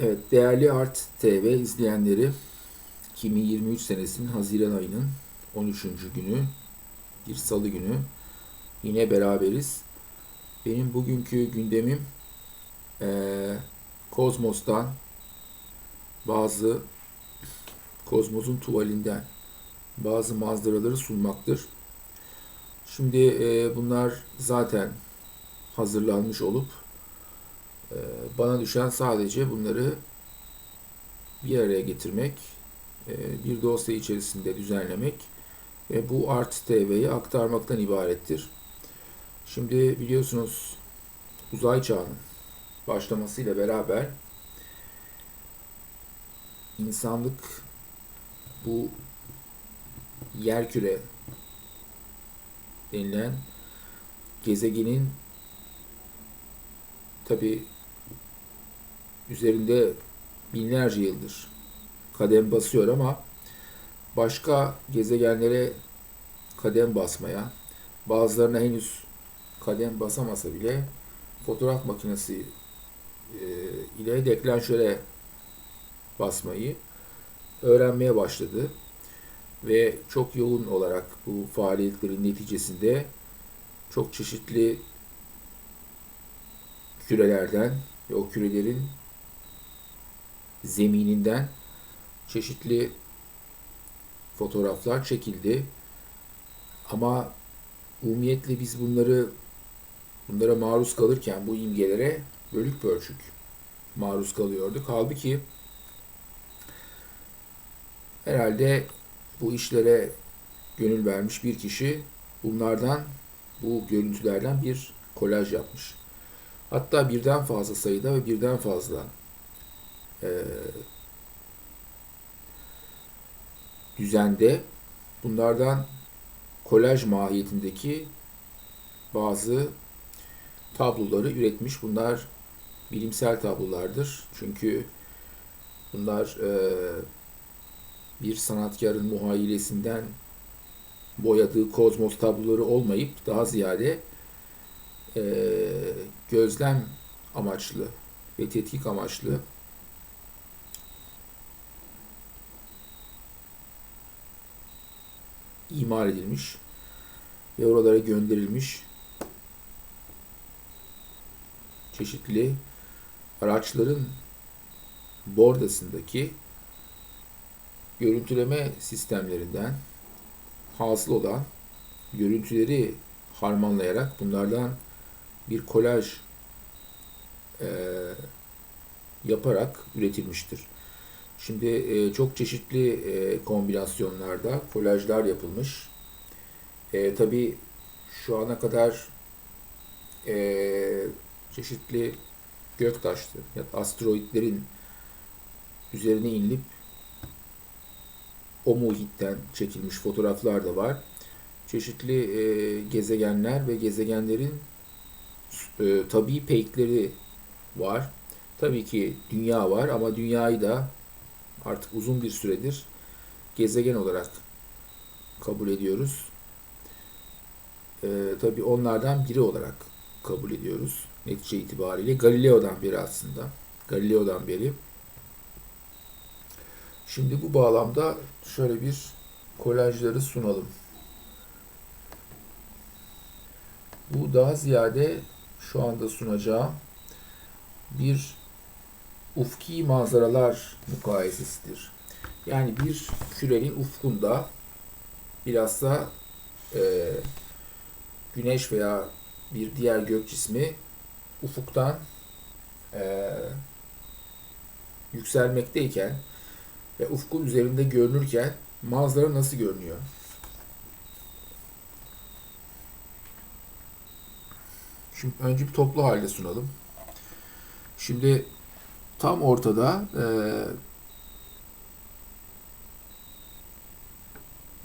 Evet, değerli Art TV izleyenleri 2023 senesinin Haziran ayının 13. günü bir salı günü yine beraberiz. Benim bugünkü gündemim eee Kozmos'tan bazı Kozmos'un tuvalinden bazı manzaraları sunmaktır. Şimdi eee, bunlar zaten hazırlanmış olup Bana düşen sadece bunları bir araya getirmek, e, bir dosya içerisinde düzenlemek ve bu Art TV'ye aktarmaktan ibarettir. Şimdi biliyorsunuz uzay çağının başlamasıyla beraber insanlık bu yerküre denilen gezegenin tabi üzerinde binlerce yıldır kadem basıyor ama başka gezegenlere kadem basmaya, bazılarına henüz kadem basamasa bile fotoğraf makinesi e, ile deklanşöre basmayı öğrenmeye başladı. Ve çok yoğun olarak bu faaliyetlerin neticesinde çok çeşitli kürelerden ve o kürelerin zemininden çeşitli fotoğraflar çekildi. Ama umumiyetle biz bunları bunlara maruz kalırken bu imgelere bölük pörçük maruz kalıyorduk. Halbuki herhalde bu işlere gönül vermiş bir kişi bunlardan bu görüntülerden bir kolaj yapmış. Hatta birden fazla sayıda ve birden fazla e, düzende bunlardan kolaj mahiyetindeki bazı tabloları üretmiş. Bunlar bilimsel tablolardır. Çünkü bunlar e, bir sanatkarın muhayyilesinden boyadığı kozmos tabloları olmayıp daha ziyade e, gözlem amaçlı ve tetkik amaçlı imal edilmiş ve oralara gönderilmiş çeşitli araçların bordasındaki görüntüleme sistemlerinden hasıl olan görüntüleri harmanlayarak bunlardan bir kolaj e, yaparak üretilmiştir. Şimdi e, çok çeşitli e, kombinasyonlarda kolajlar yapılmış. E, Tabi şu ana kadar e, çeşitli göktaşları ya da asteroidlerin üzerine inilip o muhitten çekilmiş fotoğraflar da var. Çeşitli e, gezegenler ve gezegenlerin e, tabii peykleri var. Tabii ki dünya var ama dünyayı da artık uzun bir süredir gezegen olarak kabul ediyoruz. E, tabii onlardan biri olarak kabul ediyoruz. Netice itibariyle Galileo'dan beri aslında. Galileo'dan beri. Şimdi bu bağlamda şöyle bir kolajları sunalım. Bu daha ziyade şu anda sunacağım bir ufki manzaralar mukayesesidir. Yani bir kürenin ufkunda bilhassa e, güneş veya bir diğer gök cismi ufuktan e, yükselmekteyken ve ufkun üzerinde görünürken manzara nasıl görünüyor? Şimdi önce bir toplu halde sunalım. Şimdi tam ortada e,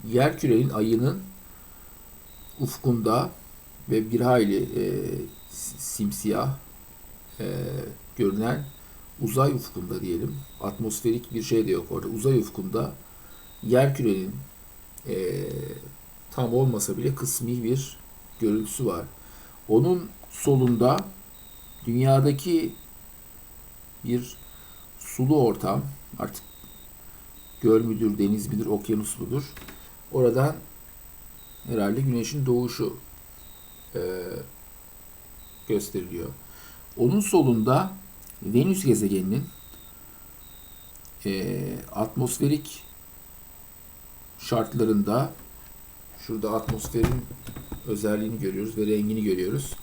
yer kürenin ayının ufkunda ve bir hayli e, simsiyah e, görünen uzay ufkunda diyelim. Atmosferik bir şey de yok orada. Uzay ufkunda yer kürenin e, tam olmasa bile kısmi bir görüntüsü var. Onun solunda dünyadaki bir sulu ortam artık göl müdür, deniz midir, okyanus mudur? Oradan herhalde güneşin doğuşu e, gösteriliyor. Onun solunda Venüs gezegeninin e, atmosferik şartlarında şurada atmosferin özelliğini görüyoruz ve rengini görüyoruz.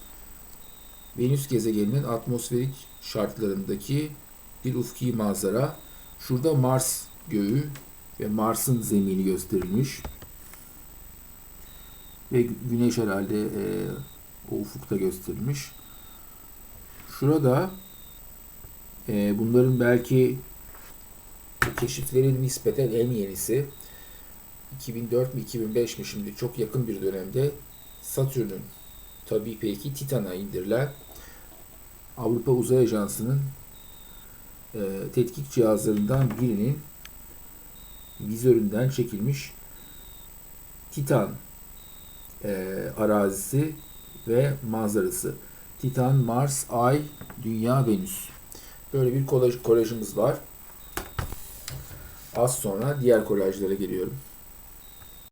Venüs gezegeninin atmosferik şartlarındaki bir ufki manzara. Şurada Mars göğü ve Mars'ın zemini gösterilmiş. Ve Güneş herhalde e, o ufukta gösterilmiş. Şurada e, bunların belki keşiflerin nispeten en yenisi 2004 mi 2005 mi şimdi çok yakın bir dönemde Satürn'ün tabii peki Titan'a indirilen Avrupa Uzay Ajansı'nın e, tetkik cihazlarından birinin vizöründen çekilmiş Titan e, arazisi ve manzarası. Titan, Mars, Ay, Dünya, Venüs. Böyle bir kolaj, kolajımız var. Az sonra diğer kolajlara geliyorum.